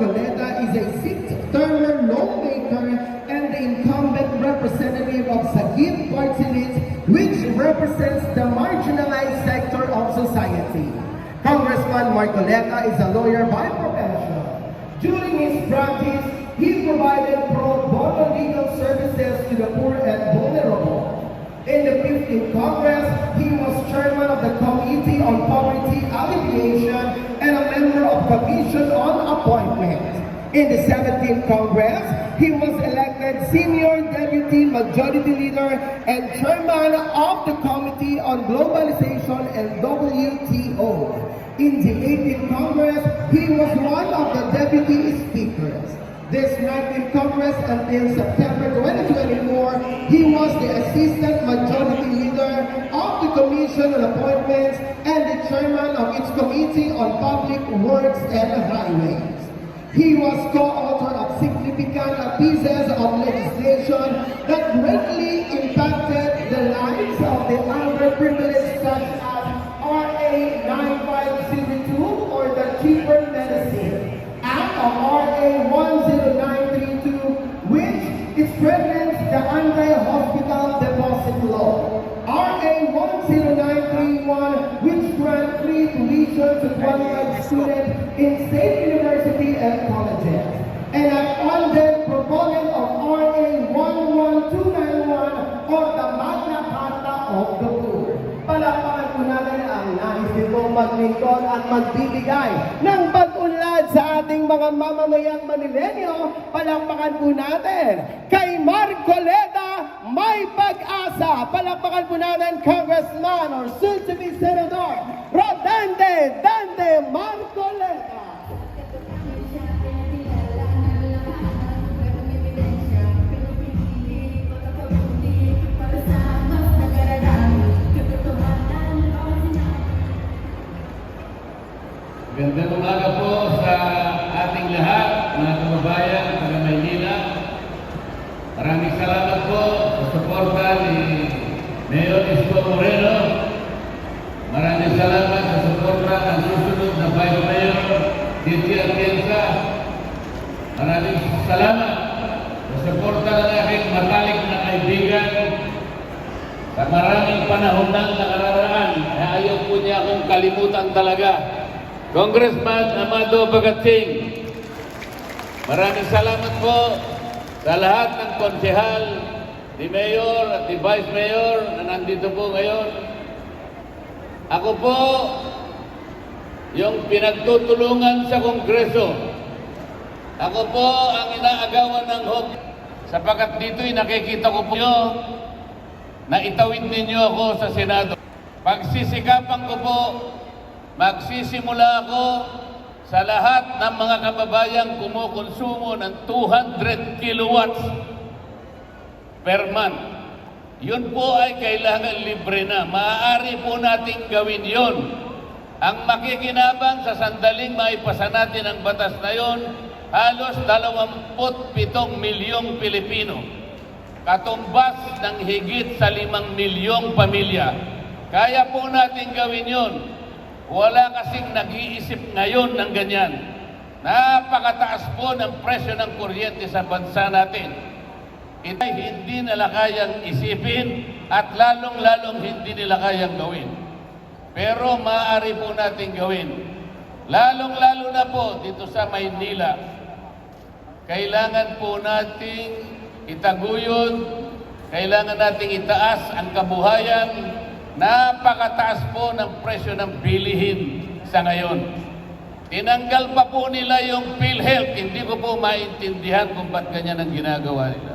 Marcoleta is a six-termer lawmaker and the incumbent representative of Sagip Party List, which represents the marginalized sector of society. Congressman Marcoleta is a lawyer by profession. During his practice, he provided pro bono legal services to the poor and vulnerable. In the 15th Congress, Commission on Appointment. In the 17th Congress, he was elected Senior Deputy Majority Leader and Chairman of the Committee on Globalization and WTO. In the 18th Congress, he was one of the Deputy Speakers. This 19th Congress until September 2024, he was the Assistant Majority Leader of the Commission on Appointments Chairman of its Committee on Public Works and Highways. He was co-author of significant pieces of legislation that greatly impacted the lives of the underprivileged tuition to qualified students in state university and colleges. And on the proponent of RA 11291 or the Magna Carta of the Poor. Palakpakan po natin ang nais nitong maglingkod at magbibigay ng pag-unlad sa ating mga mamamayang Manilenyo. Palakpakan po natin kay Marcoleta May Pag-asa. Palakpakan po natin Congressman or soon-to-be Senator Rodante Dante Marcoleta. Gandang umaga po sa ating lahat, mga kababayan, taga Maynila. Maraming salamat po suporta ni Mayor Moreno. Maraming salamat sa suporta ng susunod na Vice Mayor, Titi Atienza. Maraming salamat sa suporta ng aking matalik na kaibigan sa maraming panahon nang nakararaan. Eh, ayaw po niya akong kalimutan talaga. Congressman Amado Bagatsing, maraming salamat po sa lahat ng konsehal, ni Mayor at ni Vice Mayor na nandito po ngayon. Ako po yung pinagtutulungan sa Kongreso. Ako po ang inaagawan ng HOP sapagkat dito'y nakikita ko po nyo na itawid ninyo ako sa Senado. Pagsisikapan ko po magsisimula ako sa lahat ng mga kababayang kumukonsumo ng 200 kilowatts per month. Yun po ay kailangan libre na. Maaari po nating gawin yon. Ang makikinabang sa sandaling maipasa natin ang batas na yon, halos 27 milyong Pilipino. Katumbas ng higit sa 5 milyong pamilya. Kaya po natin gawin yon. Wala kasing nag-iisip ngayon ng ganyan. Napakataas po ng presyo ng kuryente sa bansa natin. Ito hindi nila kayang isipin at lalong-lalong hindi nila kayang gawin. Pero maaari po natin gawin. Lalong-lalo na po dito sa Maynila. Kailangan po nating itaguyod, kailangan nating itaas ang kabuhayan, Napakataas po ng presyo ng bilihin sa ngayon. Tinanggal pa po nila yung PhilHealth. Hindi ko po maintindihan kung ba't ganyan ang ginagawa nila.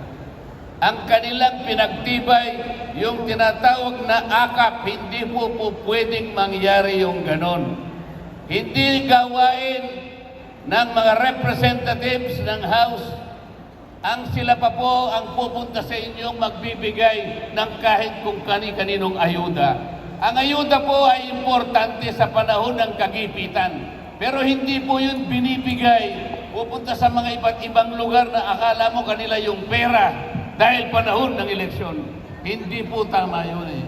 Ang kanilang pinagtibay, yung tinatawag na akap, hindi po po pwedeng mangyari yung ganon. Hindi gawain ng mga representatives ng House ang sila pa po ang pupunta sa inyong magbibigay ng kahit kung kani-kaninong ayuda. Ang ayuda po ay importante sa panahon ng kagipitan. Pero hindi po yun binibigay. Pupunta sa mga iba't ibang lugar na akala mo kanila yung pera dahil panahon ng eleksyon. Hindi po tama yun eh.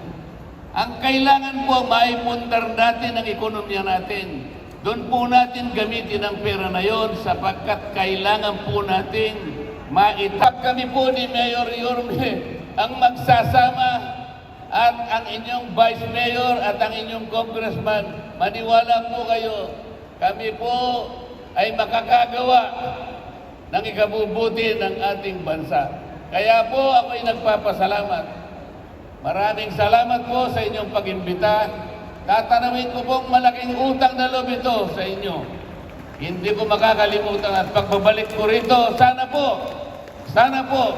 Ang kailangan po maipundar natin ang ekonomiya natin. doon po natin gamitin ang pera na yon sapagkat kailangan po nating maitap kami po ni Mayor Yorme ang magsasama at ang inyong Vice Mayor at ang inyong Congressman, maniwala po kayo, kami po ay makakagawa ng ikabubuti ng ating bansa. Kaya po ako'y nagpapasalamat. Maraming salamat po sa inyong pag-imbita. Tatanawin ko pong malaking utang na loob ito sa inyo. Hindi ko makakalimutan at pagbabalik ko rito, sana po, sana po,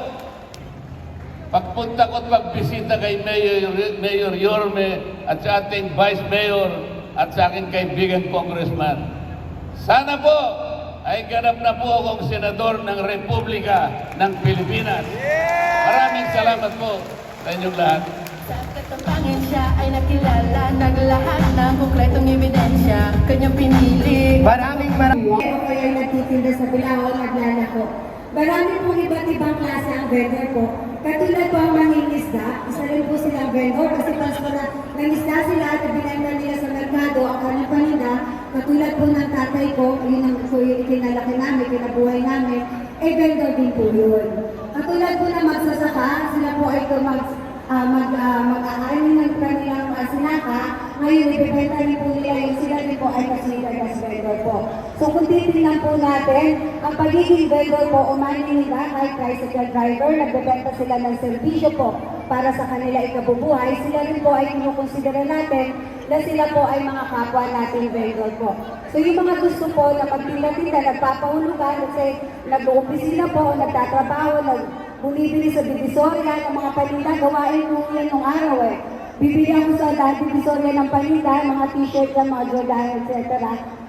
pagpunta ko at pagbisita kay Mayor, Mayor Yorme at sa ating Vice Mayor at sa aking kaibigan Congressman. Sana po ay ganap na po akong senador ng Republika ng Pilipinas. Maraming salamat po sa inyong lahat. Sa katumpangin siya ay nakilala ng lahat ng konkretong ebidensya. Kanyang pinili. Maraming maraming Ako po ay nagtitinda sa Bilao, naglalako. Marami pong iba't ibang klase ang vendor po. Katulad po ang mangingisda, isa rin po silang vendor kasi pasto na nangisda sila at binenta nila sa merkado ang kanilang paninda. Katulad po ng tatay ko, yun ang po yung ikinalaki namin, kinabuhay namin, eh vendor din po yun. Katulad po ng magsasaka, sila po ay mag, uh, mag, uh, mag-aani ng kanilang uh, sinaka, ngayon ibibenta rin po nila yung sila rin po ay considered as vendor po. So kung titignan po natin, ang pagiging vendor po o maninila kahit tricycle driver, nagbebenta sila ng serbisyo po para sa kanila ikabubuhay, sila rin po ay kinukonsidera natin na sila po ay mga kapwa nating vendor po. So yung mga gusto po na magtinda-tinda, nagpapahulugan, kasi nag-uumpisina po, nagtatrabaho, nag bumibili sa Divisoria ng mga paninda, gawain mo yan nung araw eh. Bibili ako sa dati Divisoria ng paninda, mga t-shirt ng mga Jordan, etc.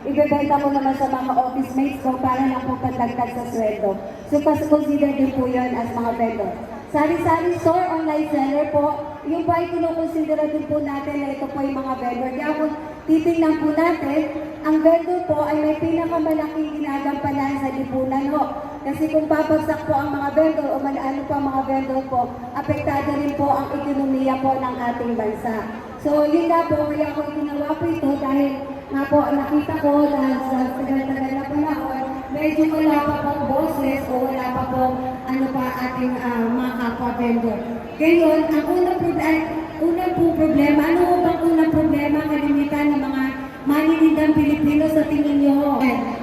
Ibebenta ko naman sa mga office mates ko para lang po pandagdag sa sweldo. So, consider din po yun as mga vendor. Sari-sari store, online seller po, yung po ay kinukonsidera din po natin na ito po yung mga vendor. Kaya kung titingnan po natin, ang vendor po ay may pinakamalaking ginagampanan sa lipunan ho. Kasi kung babagsak po ang mga vendor o malaano po ang mga vendor po, apektado rin po ang ekonomiya po ng ating bansa. So yun nga po, kaya ako ginawa po ito dahil nga po nakita ko na sa tagal-tagal na panahon, medyo wala pa pong boses o wala pa pong ano pa ating ah, mga kapwa vendor. Ngayon, ang unang problema, unang po problema, ano po bang unang problema kalimitan ng mga maninindang Pilipino sa tingin niyo?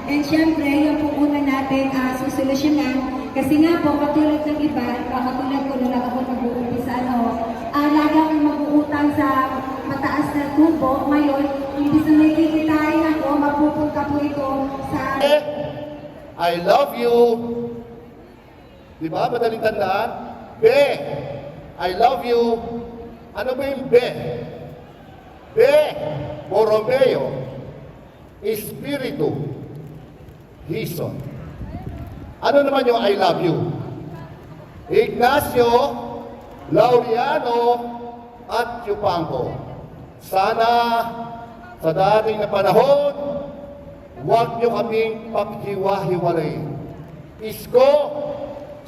And syempre, yun po una natin uh, susolusyonan. Kasi nga po, katulad ng iba, uh, katulad ko nung ako nag-uumpisa, ano, uh, lagi akong mag-uutang sa mataas na tubo. Ngayon, imbis na may kikitain ako, mapupunta po ito sa I love you. Di ba? Madaling tandaan. Be, I love you. Ano ba yung be? Be, Borromeo, Espiritu, Hison. Ano naman yung I love you? Ignacio, Laureano, at Yupango. Sana sa dating na panahon, Huwag niyo kaming paghiwa-hiwalay. Isko,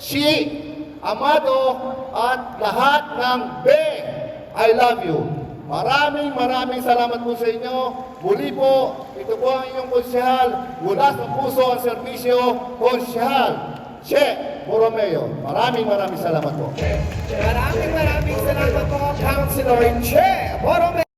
si, Amado, at lahat ng Be, I love you. Maraming maraming salamat po sa inyo. Muli po, ito po ang inyong konsyahal. Mula sa puso ang serbisyo, konsyahal. Che Borromeo. Maraming maraming salamat po. Maraming maraming salamat po, Councilor Che Borome.